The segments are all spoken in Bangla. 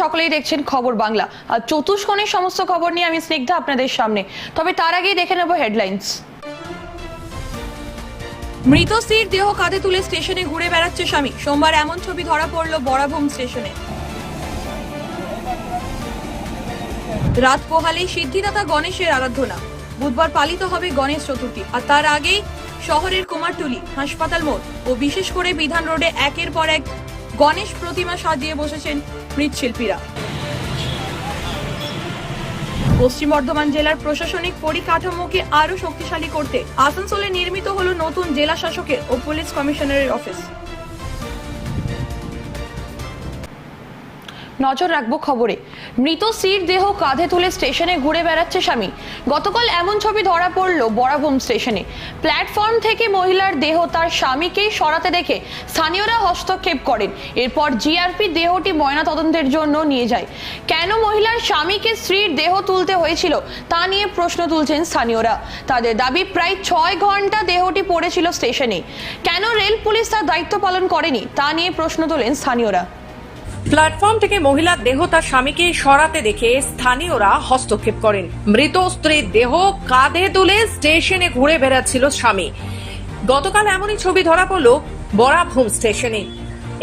সকলেই দেখছেন খবর বাংলা। আর চতুষ্কোণের সমস্ত খবর নিয়ে আমি স্নিগ্ধা আপনাদের সামনে। তবে তার আগেই দেখে নেব হেডলাইন্স মৃত স্ত্রীর দেহ কাঁধে তুলে স্টেশনে ঘুরে বেড়াচ্ছে স্বামী। সোমবার এমন ছবি ধরা পড়ল বরাভূম স্টেশনে। রাত পোহালেই সিদ্ধিদাতা গণেশের আরাধনা। বুধবার পালিত হবে গণেশ চতুর্থী। আর তার আগেই শহরের কুমারটুলি হাসপাতাল মোড়। ও বিশেষ করে বিধান রোডে একের পর এক গণেশ প্রতিমা সাজিয়ে বসেছেন মৃৎশিল্পীরা পশ্চিম বর্ধমান জেলার প্রশাসনিক পরিকাঠামোকে আরও শক্তিশালী করতে আসানসোলে নির্মিত হল নতুন জেলা শাসকের ও পুলিশ কমিশনারের অফিস। নজর রাখব খবরে। মৃত স্ত্রীর দেহ কাঁধে তুলে স্টেশনে ঘুরে বেড়াচ্ছে স্বামী। গতকাল এমন ছবি ধরা পড়ল বরাভূম স্টেশনে। প্ল্যাটফর্ম থেকে মহিলার দেহ তার স্বামীকেই সরাতে দেখে স্থানীয়রা হস্তক্ষেপ করেন। এরপর জিআরপি দেহটি ময়না তদন্তের জন্য নিয়ে যায়। কেন মহিলার স্বামীকে স্ত্রীর দেহ তুলতে হয়েছিল তা নিয়ে প্রশ্ন তুলছেন স্থানীয়রা। তাদের দাবি, প্রায় ছয় ঘণ্টা দেহটি পড়েছিল স্টেশনে। কেন রেল পুলিশ তার দায়িত্ব পালন করেনি তা নিয়ে প্রশ্ন তোলেন স্থানীয়রা। প্ল্যাটফর্ম থেকে মহিলার দেহ তার স্বামীকে সরাতে দেখে স্থানীয়রা হস্তক্ষেপ করেন। মৃত স্ত্রীর দেহ কাঁধে তুলে স্টেশনে ঘুরে বেড়াচ্ছিল স্বামী। গতকাল এমনই ছবি ধরা পড়ল বরাভূম স্টেশনে।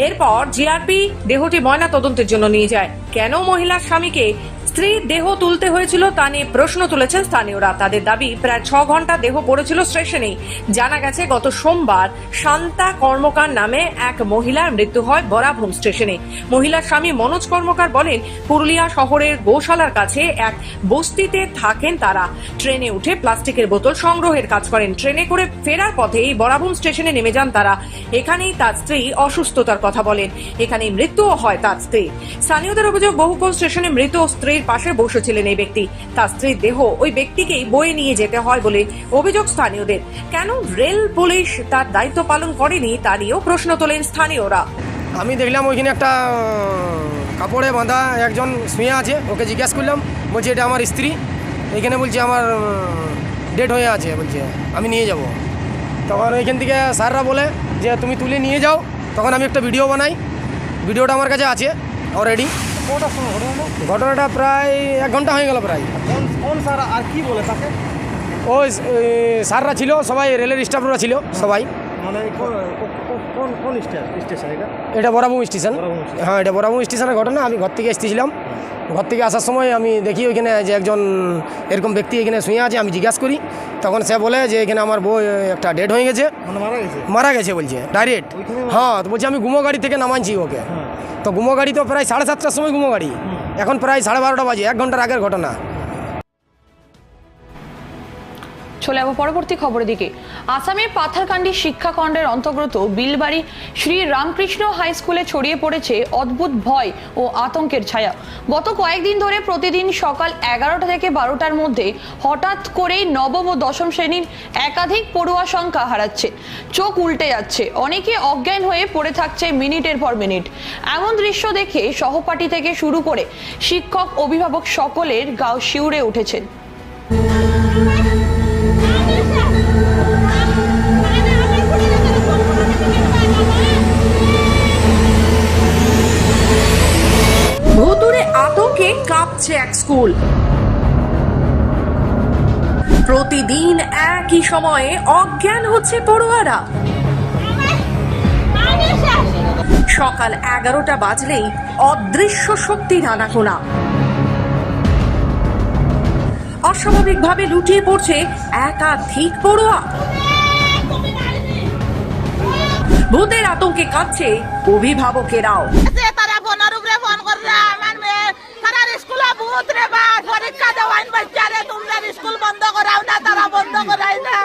এরপর জিআরপি দেহটি ময়না তদন্তের জন্য নিয়ে যায়। কেন মহিলার স্বামীকে স্ত্রীর দেহ তুলতে হয়েছিল, তা নিয়ে প্রশ্ন তুলেছেন স্থানীয়রা। তাদের দাবি, প্রায় ছ ঘণ্টা দেহ পড়েছিল স্টেশনেই। জানা গেছে, গত সোমবার শান্তা কর্মকার নামে এক মহিলার মৃত্যু হয় বরাভূম স্টেশনে। মহিলার স্বামী মনোজ কর্মকার বলেন, পুরুলিয়া শহরের গোশালার কাছে এক বস্তিতে থাকেন তারা। ট্রেনে উঠে প্লাস্টিকের বোতল সংগ্রহের কাজ করেন। ট্রেনে করে ফেরার পথে এই বরাভূম স্টেশনে নেমে যান তারা। এখানেই তার স্ত্রী অসুস্থতার কথা বলেন। এখানেই মৃত্যুও হয় তার স্ত্রী স্থানীয়দের অভিযোগ বহুকোণ স্টেশনে মৃত স্ত্রীর পাশে বসেছিলেন এই ব্যক্তি। তার স্ত্রীর দেহ ওই ব্যক্তিকেই বয়ে নিয়ে যেতে হয় বলে অভিযোগ স্থানীয়দের। কেন রেল পুলিশ তার দায়িত্ব পালন করেনি তা নিয়েও প্রশ্ন তোলেন স্থানীয়রা। আমি দেখলাম ওইখানে একটা কাপড়ে বাঁধা একজন শুয়ে আছে, ওকে জিজ্ঞাসা করলাম, বলছে, এটা আমার স্ত্রী? এখানে বলছে, আমার ডেট হয়ে আছে। বলছে, আমি নিয়ে যাব। তখন ওইখান থেকে স্যাররা বলে যে, তুমি তুলে নিয়ে যাও। তখন আমি একটা ভিডিও বানাই, ভিডিওটা আমার কাছে আছে অলরেডি কোনটার সময় ঘটনা ঘটনাটা প্রায় এক ঘণ্টা হয়ে গেল প্রায়। কোন স্যার আর কি বলে তাকে? ওই স্যাররা ছিল সবাই রেলের স্টাফরা ছিল সবাই। মানে কোন কোন স্টে- স্টেশন এটা? এটা বরাবুম স্টেশন। হ্যাঁ এটা বরাবুম স্টেশনের ঘটনা আমি ঘর থেকে এসেছিলাম। ঘর থেকে আসার সময় আমি দেখি ওইখানে যে একজন এরকম ব্যক্তি এখানে শুয়ে আছে আমি জিজ্ঞাসা করি। তখন সে বলে যে এখানে আমার বউ একটা ডেড হয়ে গেছে। মানে মারা গেছে? মারা গেছে বলছে ডাইরেক্ট হ্যাঁ তো বলছি আমি গুমো গাড়ি থেকে নামাইছি ওকে। হ্যাঁ। তো গুমো গাড়ি তো প্রায় সাড়ে সাতটার সময় গুমো গাড়ি। এখন প্রায় সাড়ে বারোটা বাজে এক ঘণ্টার আগের ঘটনা। চলে যাব পরবর্তী খবরের দিকে। আসামের পাথারকান্দি শিক্ষাখণ্ডের অন্তর্গত বিলবাড়ি শ্রী রামকৃষ্ণ হাই স্কুলে ছড়িয়ে পড়েছে অদ্ভুত ভয় ও আতঙ্কের ছায়া। গত কয়েকদিন ধরে প্রতিদিন সকাল এগারোটা থেকে বারোটার মধ্যে হঠাৎ করেই নবম ও দশম শ্রেণির একাধিক পড়ুয়া সংখ্যা হারাচ্ছে। চোখ উল্টে যাচ্ছে। অনেকে অজ্ঞান হয়ে পড়ে থাকছে মিনিটের পর মিনিট। এমন দৃশ্য দেখে সহপাঠী থেকে শুরু করে শিক্ষক, অভিভাবক সকলের গাও শিউরে উঠেছেন। কাঁপছে এক স্কুল। প্রতিদিন একই সময়ে অজ্ঞান হচ্ছে পড়ুয়ারা। সকাল এগারোটা বাজলেই অদৃশ্য শক্তির আনাগোনা অস্বাভাবিকভাবে লুটিয়ে পড়ছে একাধিক পড়ুয়া। ভূতের আতঙ্কে কাঁদছে অভিভাবকেরাও যে তারা ফোনের উপরে ফোন করে আমার মেয়ে তারা স্কুলে ভূত রে বা পরীক্ষা দেওয়াইন বাচ্চারে তোমরা স্কুল বন্ধ করাও না তারা বন্ধ করাই না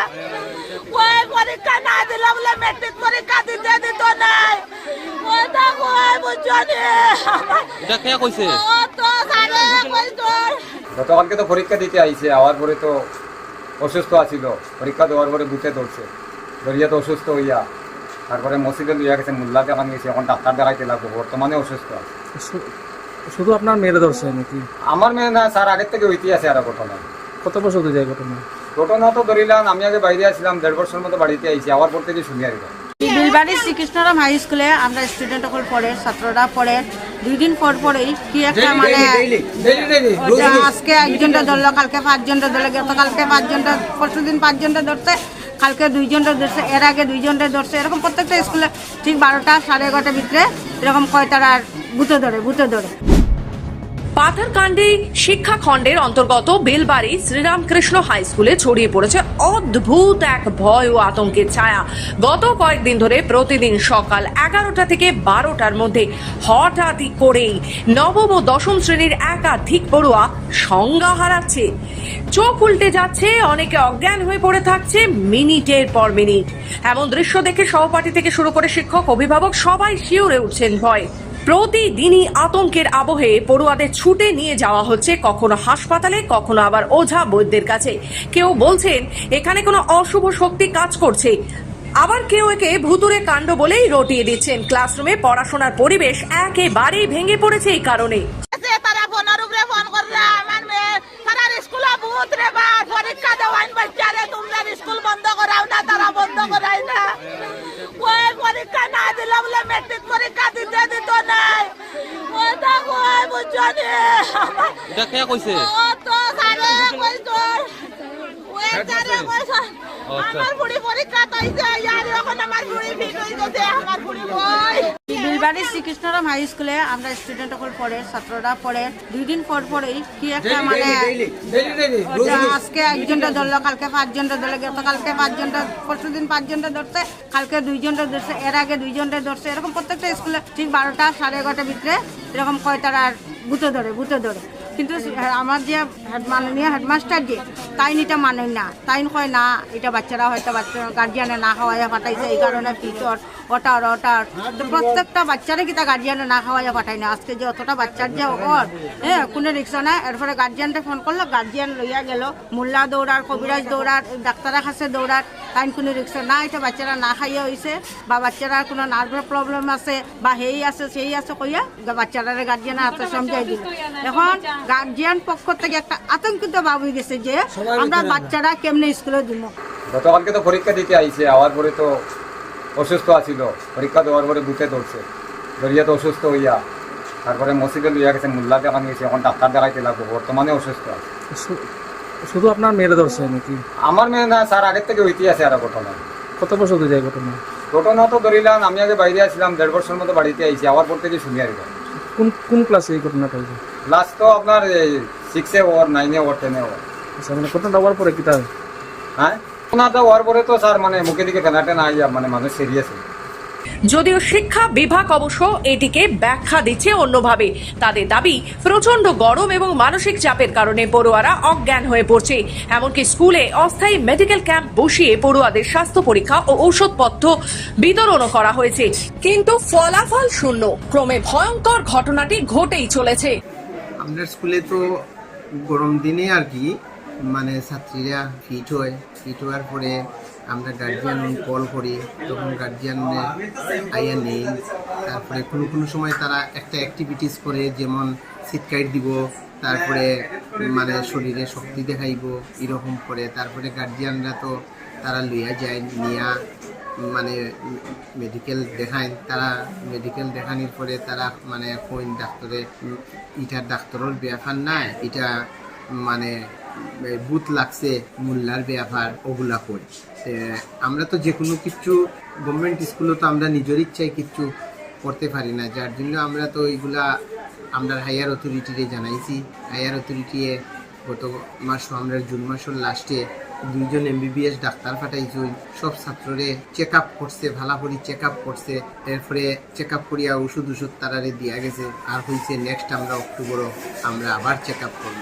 ওই পরীক্ষা না দিলে বলে মেট্রিক পরীক্ষা দিতে দিত নাই ওই তা কই বুঝছনি এটা কে কইছে? গতকালকে তো পরীক্ষা দিতে আইছে আওয়ার পরে তো অসুস্থ আছিল। পরীক্ষা দেওয়ার পরে বুথে ধরছে। ধরিয়া তো অসুস্থ হইয়া তারপরে মসজিদে লইয়া গেছে গেছে এখন ডাক্তার দেখাইতে লাগবো বর্তমানে অসুস্থ। আছে শুধু আপনার মেয়েরা ধরছে নাকি? আমার মেয়ে না স্যার আগের থেকে হইতে আছে আর ঘটনা। কত বছর হতে যায় ঘটনা? ঘটনা তো ধরিলাম আমি আগে বাইরে আসছিলাম দেড় বছর মতো বাড়িতে আইছি আওয়ার পর থেকে শুনি আর বিলবাড়ি শ্রীকৃষ্ণরাম হাই স্কুলে আমরা স্টুডেন্ট সকল পড়ে ছাত্ররা পড়ে। দুই দিন পর পরেই কি একটা মানে আজকে একজনটা ধরলো কালকে পাঁচজনটা ধরলো গতকালকে পাঁচজনটা পরশু দিন পাঁচজনটা ধরছে কালকে দুইজনটা ধরছে এর আগে দুইজনটা ধরছে এরকম প্রত্যেকটা স্কুলে ঠিক বারোটা সাড়ে এগারোটার ভিতরে এরকম কয়টার আর বুতে ধরে বুতে ধরে। পাথারকান্দি শিক্ষাখণ্ডের অন্তর্গত বেলবাড়ি শ্রীরামকৃষ্ণ হাই স্কুলে ছড়িয়ে পড়েছে অদ্ভুত এক ভয় ও আতঙ্কের ছায়া। গত কয়েকদিন ধরে প্রতিদিন সকাল এগারোটা থেকে বারোটার মধ্যে হঠাৎই করেই নবম ও দশম শ্রেণির একাধিক পড়ুয়া সংজ্ঞা হারাচ্ছে। চোখ উল্টে যাচ্ছে, অনেকে অজ্ঞান হয়ে পড়ে থাকছে মিনিটের পর মিনিট। এমন দৃশ্য দেখে সহপাঠী থেকে শুরু করে শিক্ষক, অভিভাবক সবাই শিউরে উঠছেন ভয়। প্রতিদিনই আতঙ্কের আবহে পড়ুয়াদের ছুটে নিয়ে যাওয়া হচ্ছে, কখনো হাসপাতালে, কখনো আবার ওঝা বৈদ্যের কাছে। কেউ বলছেন, এখানে কোনো অশুভ শক্তি কাজ করছে। আবার কেউ একে ভুতুরে কাণ্ড বলেই রটিয়ে দিচ্ছেন। ক্লাসরুমে পড়াশোনার পরিবেশ একেবারেই ভেঙে পড়েছে এই কারণে। তারা স্কুলে ভূত রে বা পরীক্ষা দেওয়াইন বাচ্চারে তোমরা স্কুল বন্ধ করাও না তারা বন্ধ করাই না। ওই পরীক্ষা না দিলে বলে মেট্রিক পরীক্ষা দিতে দিত নাই। তো কই বুঝছনি এটা কে কইছে? ও তো সারে কইতো ওই সারে কইছো। আমার বুড়ি পরীক্ষা তাইছে ইয়ার এখন আমার বুড়ি ফিট হই আমার বুড়ি কই বিলবাড়ি শ্রীকৃষ্ণরাম হাই স্কুলে আমরা স্টুডেন্ট সকল পড়ে ছাত্ররা পড়ে। দুই দিন পর পরেই কি একটা মানে আজকে একজনটা ধরলো কালকে পাঁচজনটা ধরলো গতকালকে পাঁচজনটা পরশু দিন পাঁচজনটা ধরছে কালকে দুইজনটা ধরছে এর আগে দুইজনটা ধরছে এরকম প্রত্যেকটা স্কুলে ঠিক বারোটা সাড়ে এগারোটার ভিতরে এরকম কয় তারা আর গুঁতো ধরে গুঁতো ধরে। কিন্তু আমার যে হেড মাননীয় হেডমাস্টার যে তাই এটা মানে না। তাই কয়, না এটা বাচ্চারা হয়তো বাচ্চা গার্জিয়ানে না খাওয়াইয়া পাঠাইছে, এই কারণে টিচার ওটার ওটার প্রত্যেকটা বাচ্চারে কিতা গার্জিয়ানে না খাওয়াইয়া পাঠাই না। আজকে যে অতটা বাচ্চার যে ওর হ্যাঁ কোনো রিক্সা নাই। এরপরে গার্জিয়ানটা ফোন করল গার্জিয়ান লইয়া গেল। মোল্লা দৌড়ার কবিরাজ দৌড়ার ডাক্তারের কাছে দৌড়ার তাই কোনো রিক্সা না এটা বাচ্চারা না খাইয়া হয়েছে বা বাচ্চারা কোনো নার্ভের প্রবলেম আছে, বা হেই আছে, সেই আছে কইয়া বাচ্চারা গার্জিয়ানের হাতে সমঝাই দিল। এখন গার্জিয়ান পক্ষ থেকে একটা আতঙ্কিত ভাব হয়ে গেছে যে আমরা বাচ্চারা কেমনে স্কুলে দিব? গতকালকে তো পরীক্ষা দিতে আইছে আওয়ার পরে তো অসুস্থ আছিল। পরীক্ষা দেওয়ার পরে বুকে ধরছে। ধরিয়া তো অসুস্থ হইয়া তারপরে মসজিদে লইয়া গেছে মোল্লা দেখান গেছে এখন ডাক্তার দেখাইতে লাগবো বর্তমানে অসুস্থ আছে। শুধু আপনার মেয়েরা ধরছে নাকি? আমার মেয়ে না স্যার আগের থেকে হইতে আছে আর ঘটনা। কত বছর হতে যায় ঘটনা? ঘটনা তো ধরিলাম আমি আগে বাইরে আসলাম দেড় বছর মতো বাড়িতে আইছি আবার পর থেকে শুনি আর কোন কোন ক্লাসে এই ঘটনাটা হয়েছে লাস্ট তো আপনার সিক্সে ওর নাইনে ওর টেনে ওর। আচ্ছা মানে ঘটনাটা হওয়ার পরে কী হ্যাঁ? ওনাটা হওয়ার পরে তো স্যার মানে মুখে দিকে টেনা আইয়া মানে মানুষ সিরিয়াস যদিও শিক্ষা বিভাগ অবশ্য এটিকে ব্যাখ্যা দিচ্ছে অন্যভাবে। তাদের দাবি প্রচণ্ড গরম এবং মানসিক চাপের কারণে পড়ুয়ারা অজ্ঞান হয়ে পড়ছে। এমনকি স্কুলে অস্থায়ী মেডিকেল ক্যাম্প বসিয়ে পড়ুয়াদের স্বাস্থ্য পরীক্ষা ও ঔষধপত্র বিতরণও করা হয়েছে। কিন্তু ফলাফল শূন্য। ক্রমে ভয়ঙ্কর ঘটনাটি ঘটেই চলেছে। আপনার স্কুলে তো গরম দিনে আর কি মানে ছাত্রীরা ফিট হয়। ফিট হওয়ার পরে আমরা গার্জিয়ান কল করি, তখন গার্জিয়ান আইয়া নেই। তারপরে কোনো কোনো সময় তারা একটা অ্যাক্টিভিটিস করে, যেমন শীতকাইট দিব, তারপরে মানে শরীরে শক্তি দেখাইব, এরকম করে। তারপরে গার্জিয়ানরা তো তারা লইয়া যায়, নিয়া মানে মেডিকেল দেখায়। তারা মেডিকেল দেখানোর পরে তারা মানে কইন ডাক্তারে ইটার ডাক্তারের ব্যাপার নাই এটা মানে বুথ লাগছে, মূল্যার ব্যাপার ওগুলা তে আমরা তো যে কোনো কিছু গভর্নমেন্ট স্কুলে তো আমরা নিজের ইচ্ছায় কিছু করতে পারি না। যার জন্য আমরা তো এইগুলা আমরা হায়ার অথরিটিরে জানাইছি। হায়ার অথরিটিয়ে গত মাস আমরা জুন মাসের লাস্টে দুইজন এমবিবিএস ডাক্তার পাঠাইছি সব ছাত্ররে চেক আপ করছে ভালা করে চেক আপ করছে এরপরে চেক আপ করিয়া ওষুধ ওষুধ তারারে দিয়া গেছে। আর হয়েছে নেক্সট আমরা অক্টোবরও আমরা আবার চেক আপ করব।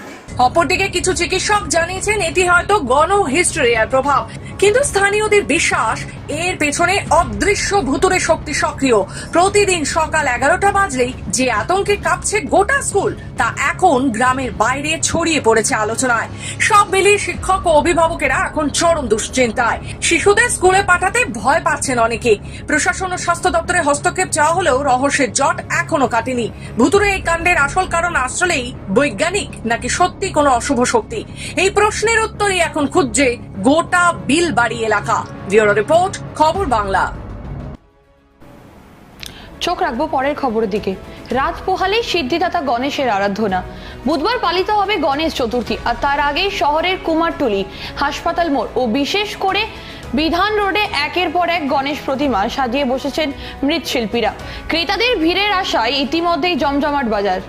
অপরদিকে কিছু চিকিৎসক জানিয়েছেন, এটি হয়তো গণ হিস্ট্রিয়ার প্রভাব। কিন্তু স্থানীয়দের বিশ্বাস, এর পেছনে অদৃশ্য ভুতুরে শক্তি সক্রিয়। প্রতিদিন সকাল এগারোটা বাজলেই যে আতঙ্কে কাঁপছে গোটা স্কুল, তা এখন গ্রামের বাইরে ছড়িয়ে পড়েছে আলোচনায়। সব মিলিয়ে শিক্ষক ও অভিভাবকেরা এখন চরম দুশ্চিন্তায়। শিশুদের স্কুলে পাঠাতে ভয় পাচ্ছেন অনেকে। প্রশাসন ও স্বাস্থ্য দপ্তরে হস্তক্ষেপ চাওয়া হলেও রহস্যের জট এখনও কাটেনি। ভুতুরে এই কাণ্ডের আসল কারণ আসলেই বৈজ্ঞানিক নাকি সত্যি কোনো অশুভ শক্তি? এই প্রশ্নের উত্তরই এখন খুঁজছে গোটা বিল বাড়ি এলাকা। ব্যুরো রিপোর্ট, খবর বাংলা। চোখ রাখব পরের খবরের দিকে। রাত পোহালে সিদ্ধিদাতা গণেশের আরাধনা। বুধবার পালিত হবে গণেশ চতুর্থী, আর তার আগে শহরের কুমারটুলি হাসপাতাল মোড় ও বিশেষ করে বিধান রোডে একের পর এক গণেশ প্রতিমা সাজিয়ে বসেছেন মৃৎশিল্পীরা। ক্রেতাদের ভিড়ের আশায় ইতিমধ্যেই জমজমাট বাজার।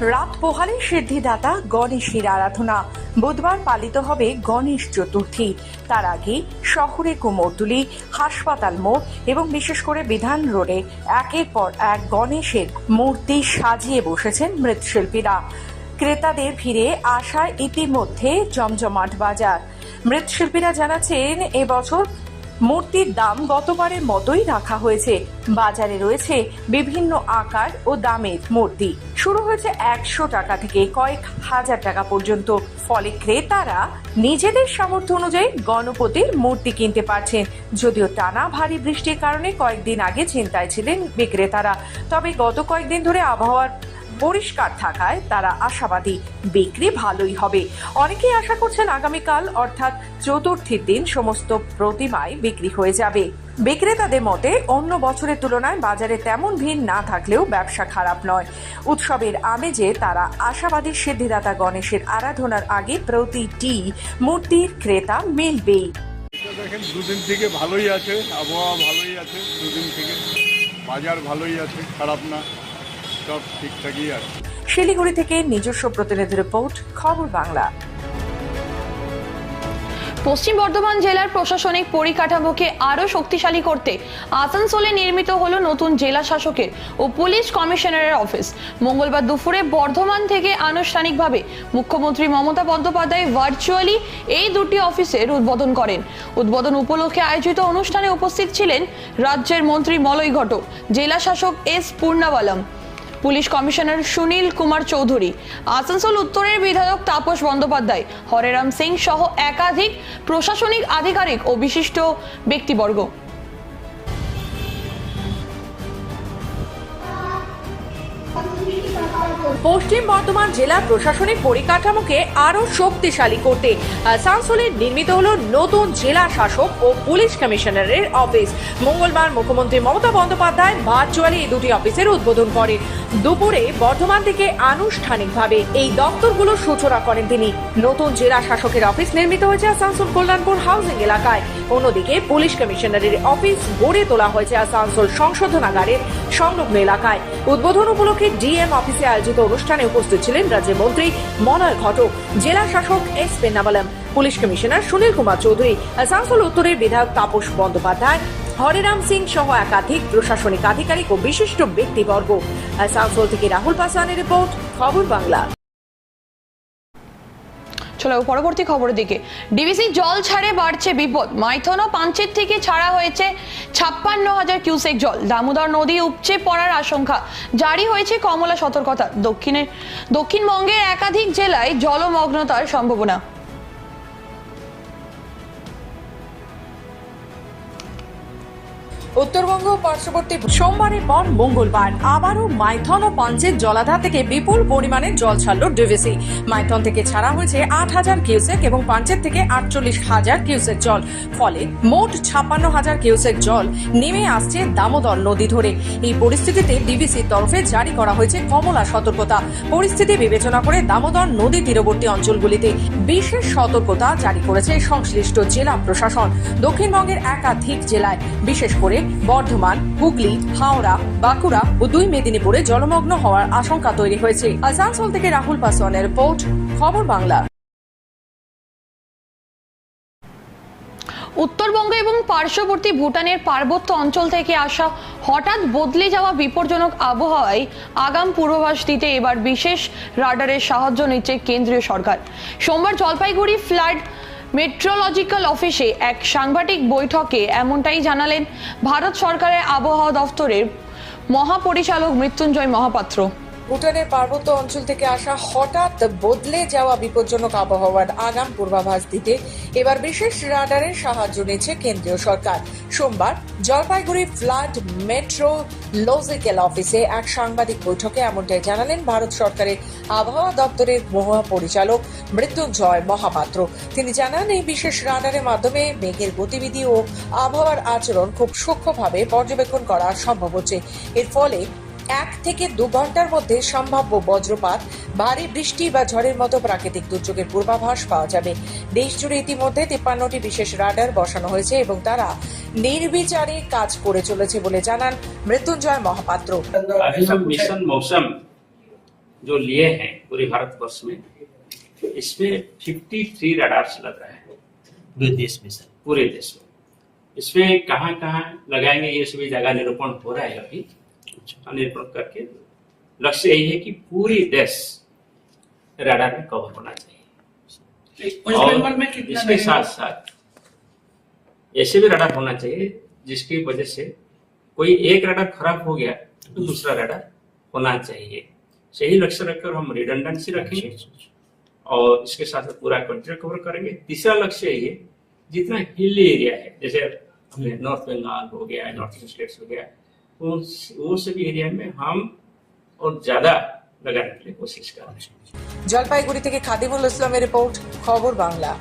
রাত পোহালে সিদ্ধিদাতা গণেশের আরাধনা। বুধবার পালিত হবে গণেশ চতুর্থী। তার আগে শহরে কুমোরটুলি হাসপাতাল মোড় এবং বিশেষ করে বিধান রোডে একের পর এক গণেশের মূর্তি সাজিয়ে বসেছেন মৃৎশিল্পীরা। ক্রেতাদের ভিড়ে আশায় ইতিমধ্যে জমজমাট বাজার। মৃৎশিল্পীরা জানাচ্ছেন, এবছর মূর্তির দাম গতবারের মতোই রাখা হয়েছে। বাজারে রয়েছে বিভিন্ন আকার ও দামের মূর্তি। শুরু হয়েছে একশো টাকা থেকে কয়েক হাজার টাকা পর্যন্ত। ফলে ক্রেতারা নিজেদের সামর্থ্য অনুযায়ী গণপতির মূর্তি কিনতে পারছেন। যদিও টানা ভারী বৃষ্টির কারণে কয়েকদিন আগে চিন্তায় ছিলেন বিক্রেতারা। তবে গত কয়েকদিন ধরে আবহাওয়ার পরিষ্কার থাকায় তারা আশাবাদী। বিক্রি ভালোই হবে। অনেকেই আশা করছেন আগামীকাল, অর্থাৎ চতুর্থীর দিন, সমস্ত প্রতিমায় বিক্রি হয়ে যাবে। বিক্রেতাদের মতে, অন্য বছরের তুলনায় বাজারে তেমন ভিড় না থাকলেও ব্যবসা খারাপ নয়। উৎসবের আমেজে তারা আশাবাদী সিদ্ধিদাতা গণেশের আরাধনার আগে প্রতিটি মূর্তির ক্রেতা মিলবেই। দেখেন, দুদিন থেকে ভালোই আছে, আবহাওয়া ভালোই আছে, দুদিন থেকে বাজার ভালোই আছে, খারাপ না। সব ঠিকঠাকই আছে। শিলিগুড়ি থেকে নিজস্ব প্রতিনিধি রিপোর্ট খবর বাংলা। পশ্চিম বর্ধমান জেলার প্রশাসনিক পরিকাঠামোকে আরও শক্তিশালী করতে আসানসোলে নির্মিত হলো নতুন জেলা শাসকের ও পুলিশ কমিশনারের অফিস। মঙ্গলবার দুপুরে বর্ধমান থেকে আনুষ্ঠানিকভাবে মুখ্যমন্ত্রী মমতা বন্দ্যোপাধ্যায় ভার্চুয়ালি এই দুটি অফিসের উদ্বোধন করেন। উদ্বোধন উপলক্ষে আয়োজিত অনুষ্ঠানে উপস্থিত ছিলেন রাজ্যের মন্ত্রী মলয় ঘটক জেলা শাসক S Ponnambalam. Police commissioner Sunil Kumar Chowdhury, Asansol উত্তরের বিধায়ক তাপস বন্দ্যোপাধ্যায়, হরেরাম সিং সহ একাধিক প্রশাসনিক আধিকারিক ও বিশিষ্ট ব্যক্তিবর্গ। পশ্চিম বর্ধমান জেলার প্রশাসনিক পরিকাঠামোকে আরও শক্তিশালী করতে আসানসোলে নির্মিত হল নতুন জেলা শাসক ও পুলিশ কমিশনারের অফিস। মঙ্গলবার মুখ্যমন্ত্রী মমতা বন্দ্যোপাধ্যায় ভার্চুয়ালি এই দুটি অফিসের উদ্বোধন করেন। দুপুরে বর্ধমান থেকে আনুষ্ঠানিকভাবে এই দপ্তরগুলোর সূচনা করেন তিনি। নতুন জেলা শাসকের অফিস নির্মিত হয়েছে আসানসোল কল্যাণপুর হাউজিং এলাকায়। অন্যদিকে পুলিশ কমিশনারের অফিস গড়ে তোলা হয়েছে আসানসোল সংশোধনাগারের সংলগ্ন এলাকায়। উদ্বোধন উপলক্ষে ডিএম অফিসে আয়োজিত অনুষ্ঠানে উপস্থিত ছিলেন রাজ্যের মন্ত্রী মনয় ঘটক, জেলা শাসক S Ponnambalam police commissioner Sunil Kumar Chowdhury, Asansol উত্তরের বিধায়ক তাপস বন্দ্যোপাধ্যায়, হরেরাম সিং সহ একাধিক প্রশাসনিক আধিকারিক ও বিশিষ্ট ব্যক্তিবর্গ। আসানসোল থেকে রাহুল পাসওয়ানের রিপোর্ট, খবর বাংলা। চলো পরবর্তী খবরের দিকে। ডিবিসি জল ছাড়ে বাড়ছে বিপদ। মাইথন ও পাঞ্চের থেকে ছাড়া হয়েছে ছাপ্পান্ন হাজার কিউসেক জল। দামোদর নদী উপচে পড়ার আশঙ্কা। জারি হয়েছে কমলা সতর্কতা। দক্ষিণের দক্ষিণবঙ্গের একাধিক জেলায় জলমগ্নতার সম্ভাবনা। উত্তরবঙ্গ পার্শ্ববর্তী সোমবারের পর মঙ্গলবার। আবারও মাইথন ও পাঞ্চের জলাধার থেকে বিপুল পরিমাণে জল ছাড়ল ডিভিসি। মাইথন থেকে ছাড়া হয়েছে আট হাজার কিউসেক এবং পাঞ্চের থেকে আটচল্লিশ হাজার কিউসেক জল। ফলে মোট ছাপ্পান্ন হাজার কিউসেক জল নেমে আসছে দামোদর নদী ধরে। এই পরিস্থিতিতে ডিভিসির তরফে জারি করা হয়েছে কমলা সতর্কতা। পরিস্থিতি বিবেচনা করে দামোদর নদী তীরবর্তী অঞ্চলগুলিতে বিশেষ সতর্কতা জারি করেছে সংশ্লিষ্ট জেলা প্রশাসন। দক্ষিণবঙ্গের একাধিক জেলায়, বিশেষ করে বর্ধমান, হুগলি, হাওড়া, বাঁকুড়া ও দুই মেদিনীপুরে জলমগ্ন হওয়ার আশঙ্কা তৈরি হয়েছে। আসানসোল থেকে রাহুল পাসওয়ানের রিপোর্ট, খবর বাংলা। উত্তরবঙ্গ এবং পার্শ্ববর্তী ভুটানের পার্বত্য অঞ্চল থেকে আসা হঠাৎ বদলে যাওয়া বিপজ্জনক আবহাওয়ায় আগাম পূর্বাভাস দিতে এবার বিশেষ রাডারের সাহায্য নিচ্ছে কেন্দ্রীয় সরকার। সোমবার জলপাইগুড়ি ফ্লাড মেট্রোলজিক্যাল অফিসে এক সাংবাদিক বৈঠকে এমনটাই জানালেন ভারত সরকারের আবহাওয়া দফতরের মহাপরিচালক মৃত্যুঞ্জয় মহাপাত্র। ভুটানের পার্বত্য অঞ্চল থেকে আসা হঠাৎ বদলে যাওয়া বিপজ্জনক আবহাওয়ার আগাম পূর্বাভাস দিতে এবার বিশেষ রাডারের সাহায্য নিয়েছে কেন্দ্রীয় সরকার। সোমবার জলপাইগুড়ি ফ্লাড মেট্রো লজিক্যাল অফিসে এক সাংবাদিক বৈঠকে এমনটাই জানালেন ভারত সরকারের আবহাওয়া দপ্তরের মহাপরিচালক মৃত্যুঞ্জয় মহাপাত্র। তিনি জানান, এই বিশেষ রাডারের মাধ্যমে মেঘের গতিবিধি ও আবহাওয়ার আচরণ খুব সূক্ষ্মভাবে পর্যবেক্ষণ করা সম্ভব হচ্ছে। এর ফলে এক থেকে দু ঘন্টার মধ্যে সম্ভাব্য বজ্রপাত ভারী বৃষ্টি বা ঝড়ের মতো প্রাকৃতিক দুর্যোগের পূর্বাভাস পাওয়া যাবে দেশ জুড়ে ইতিমধ্যে তিপ্পান্নটি বিশেষ রাডার বসানো হয়েছে এবং তারা নির্বিচারে কাজ করে চলেছে বলে জানান মৃত্যুঞ্জয় মহাপাত্র अभी हम मिशन मौसम जो लिए हैं पूरे भारतवर्ष में इसमें 53 रडार्स लग रहे हैं पूरे देश में सर पूरे देश में इसमें कहाँ कहाँ लगाएंगे ये सभी जगह निरूपण हो रहा है अभी और करके। लक्ष्य यही है कि पूरी देश रडार में कवर होना चाहिए। और इसके साथ साथ ऐसे भी रडार होना चाहिए जिसकी वजह से कोई एक रडार खराब हो गया तो दूसरा रडार होना चाहिए। सही लक्ष्य रखकर हम रिडंडेंसी रखेंगे। और इसके साथ साथ पूरा कंट्री कवर करेंगे। तीसरा लक्ष्य ये है जितना हिली एरिया है जैसे नॉर्थ बंगाल हो गया नॉर्थ ईस्ट स्टेट्स हो गया वो वो सभी एरिया में हम और ज्यादा लगाने के लिए कोशिश कर रहे हैं জলপাইগুড়ি থেকে খাদিমুল ইসলামের রিপোর্ট খবর বাংলা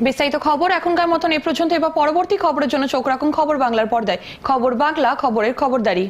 বিস্তারিত খবর এখনকার মতন এ পর্যন্ত এবার পরবর্তী খবরের জন্য চোখ রাখুন খবর বাংলার পর্দায় খবর বাংলা খবরের খবরদারি